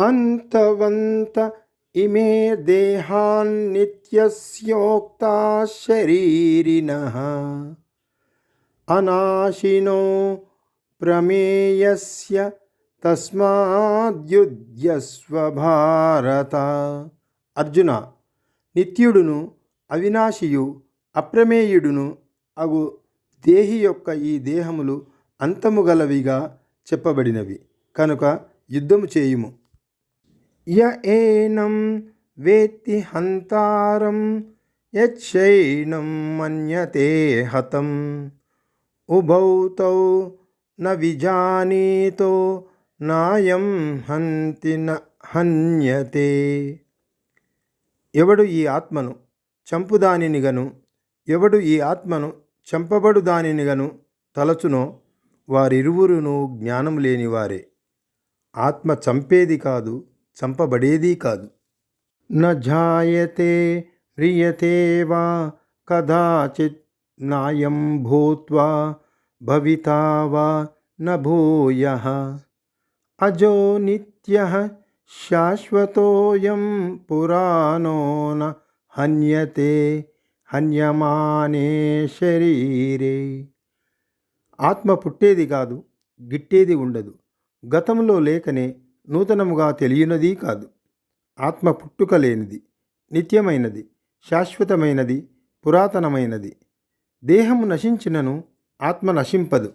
అంతవంత ఇమే దేహాన్నిత్యస్యోక్తా శరీరిన అనాశినో ప్రమేయస్య తస్మాద్యుధ్యస్వ భారత అర్జున నిత్యుడును అవినాశియు అప్రమేయుడును అగు దేహి యొక్క ఈ దేహములు అంతము గలవిగా చెప్పబడినవి. కనుక యుద్ధము చేయుము. య ఏనం వేత్తి హంతారం యక్షైనం మన్యతే హతం. ఉభౌ తౌ న విజానీతో నాయం హంతి న హన్యతే. ఎవడు ఈ ఆత్మను చంపుదానిని గను ఎవడు ఈ ఆత్మను చంపబడు దానినిగను తలచునో వారిరువురును జ్ఞానం లేనివారే. ఆత్మ చంపేది కాదు చంపబడేది కాదు. న జాయతే మ్రియతే వా కదాచిత్ నాయం భూత్వా భవితా వా న భూయ. అజో నిత్య శాశ్వతోయం పురాణో న హన్యతే హన్యమానే శరీరే. ఆత్మ పుట్టేది కాదు గిట్టేది ఉండదు. గతంలో లేకనే నూతనముగా తెలియనది కాదు. ఆత్మ పుట్టుక లేనిది నిత్యమైనది శాశ్వతమైనది పురాతనమైనది. దేహము నశించినను ఆత్మ నశింపదు.